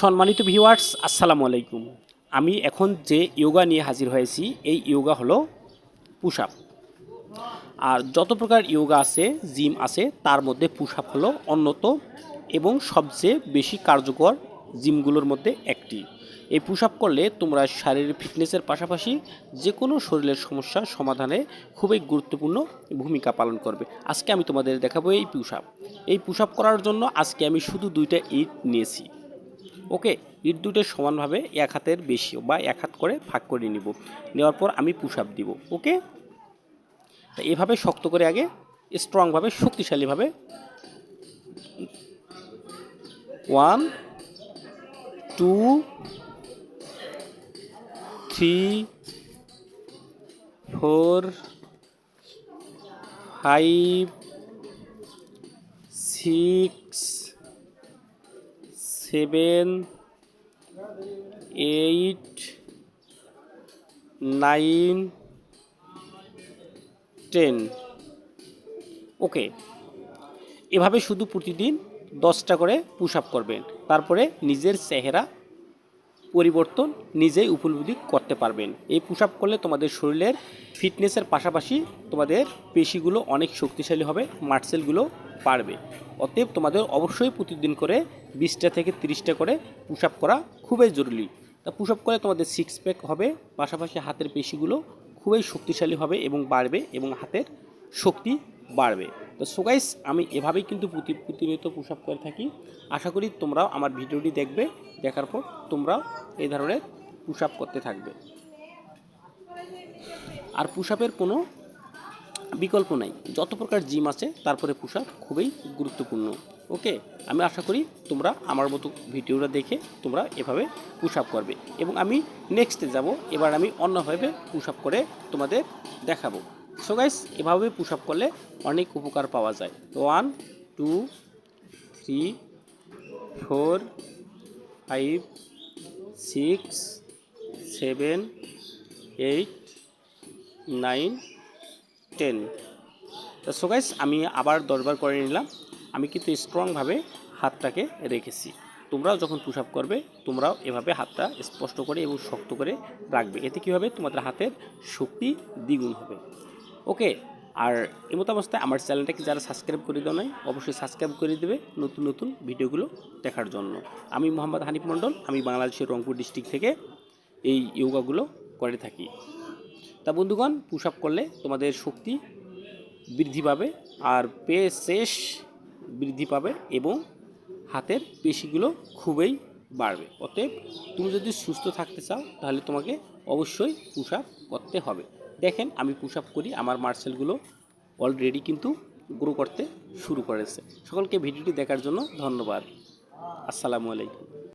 সম্মানিত ভিউয়ার্স আসসালামু আলাইকুম। আমি এখন যে ইয়োগা নিয়ে হাজির হয়েছি, এই ইয়োগা হলো পুশ আপ আর যত প্রকার ইয়োগা আছে, জিম আছে, তার মধ্যে পুশ আপ হলো অন্যতম এবং সবচেয়ে বেশি কার্যকর জিমগুলোর মধ্যে একটি। এই পুশ আপ করলে তোমরা শারীরিক ফিটনেসের পাশাপাশি যে কোনো শরীরের সমস্যার সমাধানে খুবই গুরুত্বপূর্ণ ভূমিকা পালন করবে। আজকে আমি তোমাদের দেখাবো এই পুশ আপ এই পুশ আপ করার জন্য আজকে আমি শুধু দুইটা ইট নিয়েছি। ওকে, ইট দুটো সমানভাবে এক হাতের বেশি বা এক হাত করে ভাগ করে নিব। নেওয়ার পর আমি পুশ আপ দিব, ওকে? তা এভাবে শক্ত করে আগে স্ট্রংভাবে শক্তিশালীভাবে। One two three four five six seven, eight, nine, ten. Okay. এভাবে শুধু প্রতিদিন দশটা করে পুশ আপ করবেন। তারপরে নিজের চেহারা পরিবর্তন নিজেই উপলব্ধি করতে পারবেন। এই পুশ আপ করলে তোমাদের শরীরের ফিটনেসের পাশাপাশি তোমাদের পেশিগুলো অনেক শক্তিশালী হবে মার্সেলগুলো বাড়বে অতএব তোমাদের অবশ্যই প্রতিদিন করে বিশটা থেকে তিরিশটা করে পুশ আপ করা খুবই জরুরি। তা পুশ আপ করলে তোমাদের সিক্স প্যাক হবে, পাশাপাশি হাতের পেশিগুলো খুবই শক্তিশালী হবে এবং বাড়বে এবং হাতের শক্তি বাড়বে। তো সোগাইস আমি এভাবেই কিন্তু প্রতি, প্রতিনিয়ত পুশ আপ করে থাকি। আশা করি তোমরাও আমার ভিডিওটি দেখবে, দেখার পর তোমরাও এই ধরনের পুশ আপ করতে থাকবে। আর পুশ আপের কোনো বিকল্প নাই। যত প্রকার জিম আছে, তারপরে পুশ আপ খুবই গুরুত্বপূর্ণ। ওকে? আমি আশা করি তোমরা আমার মতো ভিডিওটা দেখে তোমরা এভাবে পুশ আপ করবে। এবং আমি নেক্সটে যাব। এবার আমি অন্যভাবে পুশ আপ করে তোমাদের দেখাবো। সো গাইস এভাবে পুশ আপ করলে অনেক উপকার পাওয়া যায়। One two three four five six seven eight nine ten তো সো গাইস আমি আবার দশবার করে নিলাম। আমি কিন্তু স্ট্রংভাবে হাতটাকে রেখেছি। তোমরাও যখন পুশ আপ করবে, তোমরাও এভাবে হাতটা স্পষ্ট করে এবং শক্ত করে রাখবে। এতে কী হবে? তোমাদের হাতের শক্তি দ্বিগুণ হবে। ওকে, আর এমতো অবস্থায় আমার চ্যানেলটাকে যারা সাবস্ক্রাইব করে দেওয়া নয় অবশ্যই সাবস্ক্রাইব করে দেবে নতুন নতুন ভিডিওগুলো দেখার জন্য। আমি মোহাম্মদ হানিফ মণ্ডল, আমি বাংলাদেশের রংপুর ডিস্ট্রিক্ট থেকে এই ইয়োগাগুলো করে থাকি। তা বন্ধুগণ পুশ আপ করলে তোমাদের শক্তি বৃদ্ধি পাবে আর পে শেষ বৃদ্ধি পাবে এবং হাতের পেশিগুলো খুবই বাড়বে। অতএব তুমি যদি সুস্থ থাকতে চাও, তাহলে তোমাকে অবশ্যই পুশ আপ করতে হবে। দেখেন, আমি পুশ আপ করি, আমার মার্সেলগুলো অলরেডি কিন্তু গ্রো করতে শুরু করেছে। সকলকে ভিডিওটি দেখার জন্য ধন্যবাদ। আসসালামু আলাইকুম।